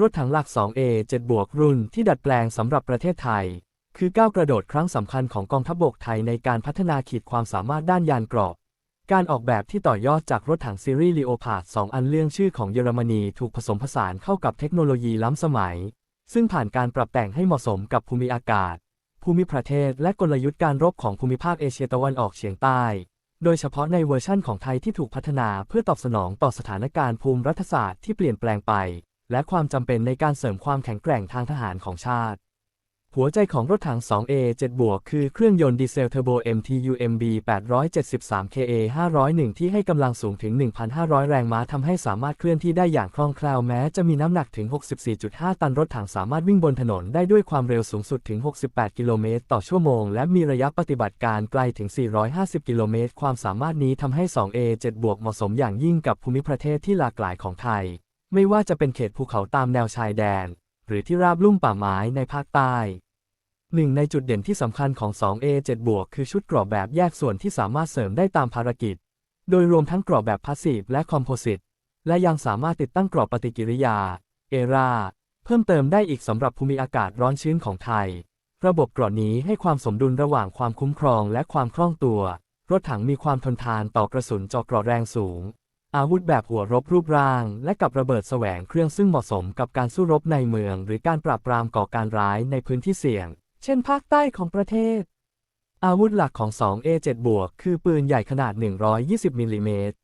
รถถังหลัก 2A 7 บวกรุ่นที่ดัดแปลงสำหรับประเทศไทย คือก้าวกระโดดครั้งสำคัญของกองทัพบกไทยในการพัฒนาขีดความสามารถด้านยานเกราะ การออกแบบที่ต่อยอดจากรถถังซีรีส์ลีโอพาด2อันเรื่องชื่อของเยอรมนีถูกผสมผสานเข้ากับเทคโนโลยีล้ำสมัย ซึ่งผ่านการปรับแต่งให้เหมาะสมกับภูมิอากาศ ภูมิประเทศ และกลยุทธ์การรบของภูมิภาคเอเชียตะวันออกเฉียงใต้โดยเฉพาะในเวอร์ชั่นของไทยที่ถูกพัฒนาเพื่อตอบสนองต่อสถานการณ์ภูมิรัฐศาสตร์ที่เปลี่ยนแปลงไป และความจำเป็นในการเสริมความแข็งแกร่งทางทหารของชาติ หัวใจของรถถัง 2A 7 บวกคือเครื่องยนต์ดีเซลเทอร์โบ MTU MB 873 KA 501 ที่ให้กำลังสูงถึง 1,500 แรงม้าทำให้สามารถเคลื่อนที่ได้อย่างคล่องแคล่วแม้จะมีน้ำหนักถึง 64.5 ตันรถถังสามารถวิ่งบนถนนได้ด้วยความเร็วสูงสุดถึง 68 กิโลเมตรต่อชั่วโมง และมีระยะปฏิบัติการไกลถึง 450 กิโลเมตร ความสามารถนี้ทำให้ 2A 7 บวกเหมาะสมอย่างยิ่งกับภูมิประเทศที่หลากหลายของไทย ไม่ว่าจะเป็นเขตภูเขาตามแนวชายแดน หรือที่ราบลุ่มป่าไม้ในภาคใต้หนึ่งในจุดเด่นที่สำคัญของ 2A 7 บวกคือชุดกรอบแบบแยกส่วนที่สามารถเสริมได้ตามภารกิจ โดยรวมทั้งกรอบแบบพาสซีฟและคอมโพสิต และยังสามารถติดตั้งกรอบปฏิกิริยา เอรา เพิ่มเติมได้อีกสำหรับภูมิอากาศร้อนชื้นของไทย ระบบกรอบนี้ให้ความสมดุลระหว่างความคุ้มครองและความคล่องตัว รถถังมีความทนทานต่อกระสุนจอกรอแรงสูง อาวุธแบบหัวรบรูปร่าง และกับระเบิดแสวงเครื่องซึ่งเหมาะสมกับการสู้รบในเมือง หรือการปราบปรามก่อการร้ายในพื้นที่เสี่ยง เช่นภาคใต้ของประเทศ อาวุธหลักของ 2A7 บวกคือปืนใหญ่ขนาด 120มิลลิเมตร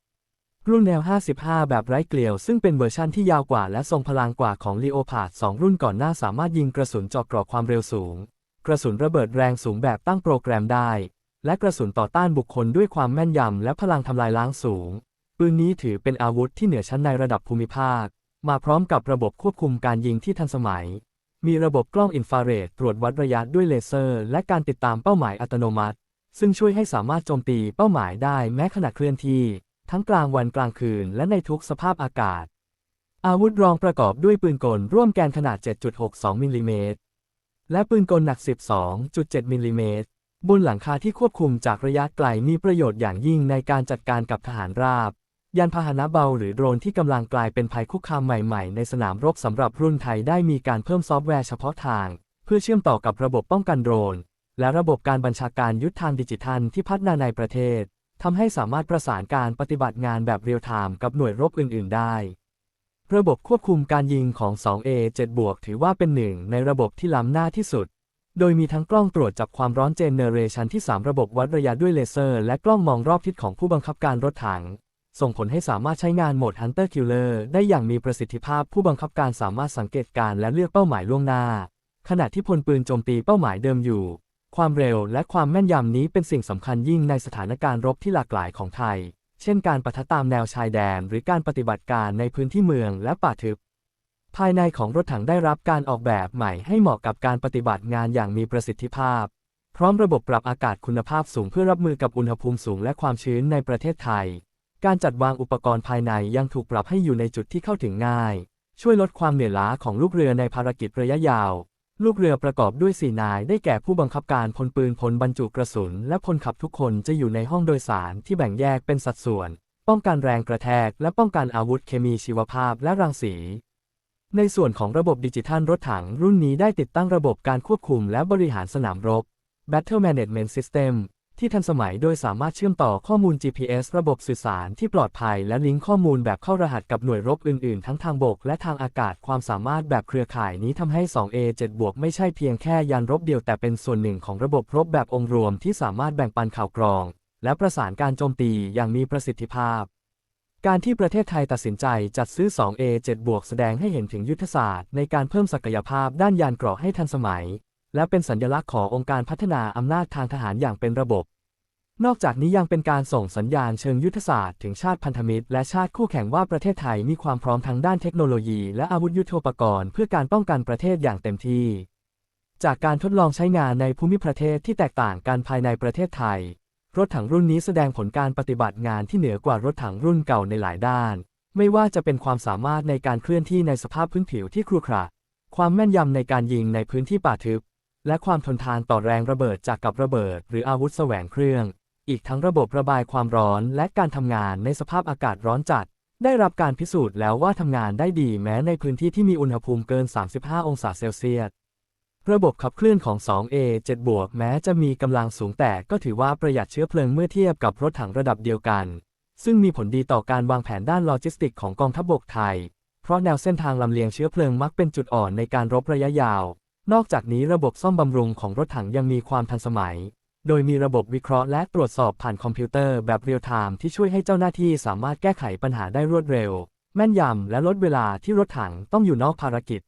รุ่นแนว 55 แบบไร้เกลียว ซึ่งเป็นเวอร์ชั่นที่ยาวกว่าและทรงพลังกว่าของ Leopard 2รุ่นก่อนหน้าสามารถยิงกระสุนเจาะกรอบความเร็วสูง กระสุนระเบิดแรงสูงแบบตั้งโปรแกรมได้ และกระสุนต่อต้านบุคคลด้วยความแม่นยำและพลังทำลายล้างสูง ปืนนี้ถือเป็นอาวุธที่เหนือชั้นในระดับภูมิภาค มาพร้อมกับระบบควบคุมการยิงที่ทันสมัย มีระบบกล้องอินฟราเรดตรวจวัดระยะด้วยเลเซอร์ และการติดตามเป้าหมายอัตโนมัติ ซึ่งช่วยให้สามารถโจมตีเป้าหมายได้แม้ขณะเคลื่อนที่ ทั้งกลางวันกลางคืน และในทุกสภาพอากาศ อาวุธรองประกอบด้วยปืนกลร่วมแกนขนาด 7.62มิลลิเมตรและปืนกลหนัก 12.7มิลลิเมตรบนหลังคาที่ควบคุมจากระยะไกลมีประโยชน์อย่างยิ่งในการจัดการกับทหารราบ ยานพาหนะเบาหรือโดรนที่กำลังกลายเป็นภัยคุกคามใหม่ๆ ในสนามรบสำหรับรุ่นไทยได้มีการเพิ่มซอฟต์แวร์เฉพาะทาง เพื่อเชื่อมต่อกับระบบป้องกันโดรน และระบบการบัญชาการยุทธทางดิจิทัลที่พัฒนาในประเทศทำให้สามารถประสานการปฏิบัติงานแบบเรียลไทม์กับหน่วยรบอื่น ๆ ได้ ระบบควบคุมการยิงของ 2A 7 บวกถือว่าเป็นหนึ่งในระบบที่ล้ำหน้าที่สุด โดยมีทั้งกล้องตรวจจับความร้อนเจเนเรชันที่ 3 ระบบวัดระยะด้วยเลเซอร์ และกล้องมองรอบทิศของผู้บังคับการรถถัง ส่งผลให้สามารถใช้งานโหมด Hunter Killer ได้อย่างมีประสิทธิภาพผู้บังคับการสามารถสังเกตการและเลือกเป้าหมายล่วงหน้า ขณะที่พลปืนโจมตีเป้าหมายเดิมอยู่ ความเร็วและความแม่นยำนี้เป็นสิ่งสำคัญยิ่งในสถานการณ์รบที่หลากหลายของไทย เช่นการปะทะตามแนวชายแดน หรือการปฏิบัติการในพื้นที่เมืองและป่าทึบ ภายในของรถถังได้รับการออกแบบใหม่ให้เหมาะกับการปฏิบัติงานอย่างมีประสิทธิภาพ พร้อมระบบปรับอากาศคุณภาพสูงเพื่อรับมือกับอุณหภูมิสูงและความชื้นในประเทศไทย การจัดวางอุปกรณ์ภายในยังถูกปรับให้อยู่ในจุดที่เข้าถึงง่าย ช่วยลดความเหนื่อยล้าของลูกเรือในภารกิจระยะยาว ลูกเรือประกอบด้วยสี่นายได้แก่ผู้บังคับการพลปืนพลบรรจุกระสุน และพลขับทุกคนจะอยู่ในห้องโดยสารที่แบ่งแยกเป็นสัดส่วน ป้องกันแรงกระแทก และป้องกันอาวุธเคมีชีวภาพและรังสี ในส่วนของระบบดิจิทัลรถถังรุ่นนี้ได้ติดตั้งระบบการควบคุมและบริหารสนามรบ Battle Management System ที่ทันสมัยโดยสามารถเชื่อมต่อข้อมูล GPS ระบบสื่อสารที่ปลอดภัย และลิงก์ข้อมูลแบบเข้ารหัสกับหน่วยรบอื่นๆ ทั้งทางบกและทางอากาศความสามารถแบบเครือข่ายนี้ทำให้ 2A 7 บวกไม่ใช่เพียงแค่ยานรบเดียวแต่เป็นส่วนหนึ่งของระบบรบแบบองค์รวมที่สามารถแบ่งปันข่าวกรอง และประสานการโจมตีอย่างมีประสิทธิภาพ การที่ประเทศไทยตัดสินใจจัดซื้อ 2A 7 บวกแสดงให้เห็นถึงยุทธศาสตร์ในการเพิ่มศักยภาพด้านยานเกราะให้ทันสมัย และเป็นสัญลักษณ์ขององค์การพัฒนาอำนาจทางทหารอย่างเป็นระบบ นอกจากนี้ยังเป็นการส่งสัญญาณเชิงยุทธศาสตร์ถึงชาติพันธมิตร และชาติคู่แข่งว่าประเทศไทยมีความพร้อมทางด้านเทคโนโลยี และอาวุธยุทโธปกรณ์เพื่อการป้องกันประเทศอย่างเต็มที่ จากการทดลองใช้งานในภูมิประเทศที่แตกต่างกันภายในประเทศไทย รถถังรุ่นนี้แสดงผลการปฏิบัติงานที่เหนือกว่ารถถังรุ่นเก่าในหลายด้าน ไม่ว่าจะเป็นความสามารถในการเคลื่อนที่ในสภาพพื้นผิวที่ครุขระความแม่นยำในการยิงในพื้นที่ป่าทึบ และความทนทานต่อแรงระเบิดจากกับระเบิด หรืออาวุธแสวงเครื่อง อีกทั้งระบบระบายความร้อนและการทำงานในสภาพอากาศร้อนจัด ได้รับการพิสูจน์แล้วว่าทำงานได้ดีแม้ในพื้นที่ที่มีอุณหภูมิเกิน 35 องศาเซลเซียส ระบบขับเคลื่อนของ 2A7 บวกแม้จะมีกำลังสูงแต่ก็ถือว่าประหยัดเชื้อเพลิงเมื่อเทียบกับรถถังระดับเดียวกัน ซึ่งมีผลดีต่อการวางแผนด้านโลจิสติกของกองทัพบกไทย เพราะแนวเส้นทางลำเลียงเชื้อเพลิงมักเป็นจุดอ่อนในการรบระยะยาว นอกจากนี้ระบบซ่อมบำรุงของรถถังยังมีความทันสมัย โดยมีระบบวิเคราะห์และตรวจสอบผ่านคอมพิวเตอร์แบบเรียลไทม์ที่ช่วยให้เจ้าหน้าที่สามารถแก้ไขปัญหาได้รวดเร็ว แม่นยำและลดเวลาที่รถถังต้องอยู่นอกภารกิจ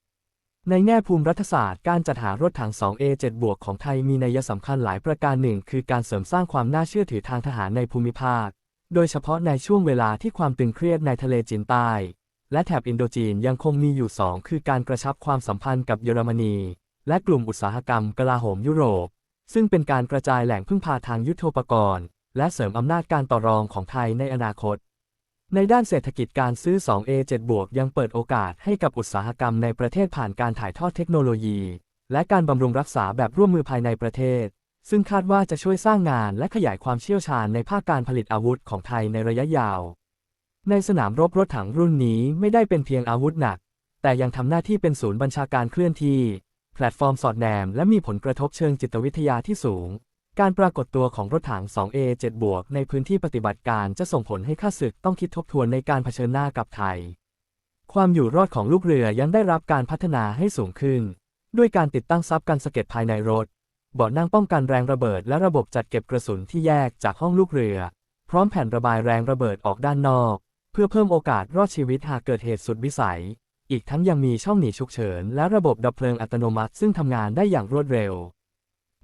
ในแง่ภูมิรัฐศาสตร์การจัดหารถถัง 2A7 บวกของไทยมีนัยสำคัญหลายประการหนึ่งคือการเสริมสร้างความน่าเชื่อถือทางทหารในภูมิภาค โดยเฉพาะในช่วงเวลาที่ความตึงเครียดในทะเลจีนใต้ และแถบอินโดจีนยังคงมีอยู่ 2 คือการกระชับความสัมพันธ์กับเยอรมนี และกลุ่มอุตสาหกรรมกลาโหมยุโรป ซึ่งเป็นการกระจายแหล่งพึ่งพาทางยุทโธปกรณ์ และเสริมอำนาจการต่อรองของไทยในอนาคต ในด้านเศรษฐกิจการซื้อ 2A7 บวกยังเปิดโอกาสให้กับอุตสาหกรรมในประเทศผ่านการถ่ายทอดเทคโนโลยี และการบำรุงรักษาแบบร่วมมือภายในประเทศ ซึ่งคาดว่าจะช่วยสร้างงานและขยายความเชี่ยวชาญในภาคการผลิตอาวุธของไทยในระยะยาว ในสนามรบรถถังรุ่นนี้ไม่ได้เป็นเพียงอาวุธหนัก แต่ยังทำหน้าที่เป็นศูนย์บัญชาการเคลื่อนที่ แพลตฟอร์มสอดแนมและมีผลกระทบเชิงจิตวิทยาที่สูง การปรากฏตัวของรถถัง 2A7 บวกในพื้นที่ปฏิบัติการจะส่งผลให้ข้าศึกต้องคิดทบทวนในการเผชิญหน้ากับไทย ความอยู่รอดของลูกเรือยังได้รับการพัฒนาให้สูงขึ้น ด้วยการติดตั้งซับกันสะเก็ดภายในรถเบาะนั่งป้องกันแรงระเบิดและระบบจัดเก็บกระสุนที่แยกจากห้องลูกเรือ พร้อมแผ่นระบายแรงระเบิดออกด้านนอก เพื่อเพิ่มโอกาสรอดชีวิตหากเกิดเหตุสุดวิสัย อีกทั้งยังมีช่องหนีฉุกเฉิน และระบบดับเพลิงอัตโนมัติซึ่งทำงานได้อย่างรวดเร็ว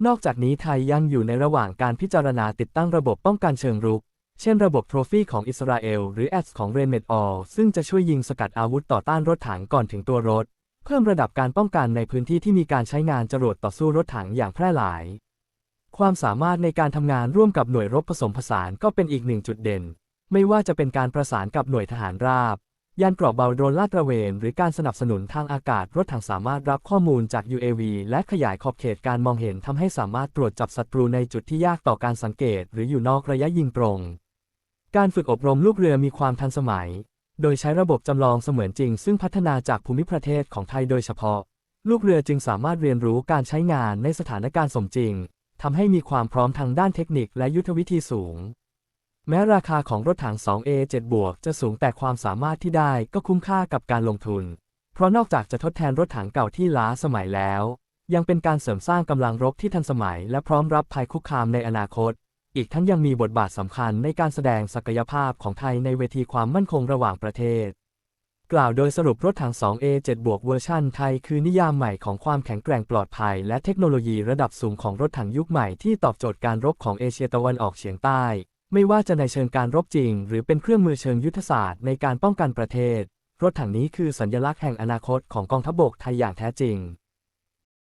นอกจากนี้ไทยยังอยู่ในระหว่างการพิจารณาติดตั้งระบบป้องกันเชิงรุก เช่นระบบโทรฟี่ของอิสราเอลหรือแอดของ r e m e d a l ซึ่งจะช่วยยิงสกัดอาวุธต่อต้านรถถังก่อนถึงตัวรถ เพิ่มระดับการป้องกันในพื้นที่ที่มีการใช้งานจรวดต่อสู้รถถังอย่างแพร่หลาย ความสามารถในการทำงานร่วมกับหน่วยรบผสมผสานก็เป็นอีกหนึ่งจุดเด่น ไม่ว่าจะเป็นการประสานกับหน่วยทหารราบ ยานเกราะเบาโดรนลาดตระเวน หรือการสนับสนุนทางอากาศรถถังสามารถรับข้อมูลจาก UAV และขยายขอบเขตการมองเห็นทำให้สามารถตรวจจับศัตรูในจุดที่ยากต่อการสังเกต หรืออยู่นอกระยะยิงตรง การฝึกอบรมลูกเรือมีความทันสมัย โดยใช้ระบบจำลองเสมือนจริง ซึ่งพัฒนาจากภูมิประเทศของไทยโดยเฉพาะ ลูกเรือจึงสามารถเรียนรู้การใช้งานในสถานการณ์สมจริงทำให้มีความพร้อมทางด้านเทคนิคและยุทธวิธีสูง แม้ราคาของรถถัง 2A7 บวกจะสูงแต่ความสามารถที่ได้ก็คุ้มค่ากับการลงทุน เพราะนอกจากจะทดแทนรถถังเก่าที่ล้าสมัยแล้ว ยังเป็นการเสริมสร้างกำลังรบที่ทันสมัย และพร้อมรับภัยคุกคามในอนาคต อีกทั้งยังมีบทบาทสำคัญในการแสดงศักยภาพของไทยในเวทีความมั่นคงระหว่างประเทศ กล่าวโดยสรุปรถถัง 2A7 บวกเวอร์ชันไทยคือนิยามใหม่ของความแข็งแกร่งปลอดภัย และเทคโนโลยีระดับสูงของรถถังยุคใหม่ที่ตอบโจทย์การรบของเอเชียตะวันออกเฉียงใต้ ไม่ว่าจะในเชิงการรบจริง หรือเป็นเครื่องมือเชิงยุทธศาสตร์ในการป้องกันประเทศ รถถังนี้คือสัญลักษณ์แห่งอนาคตของกองทัพบกไทยอย่างแท้จริง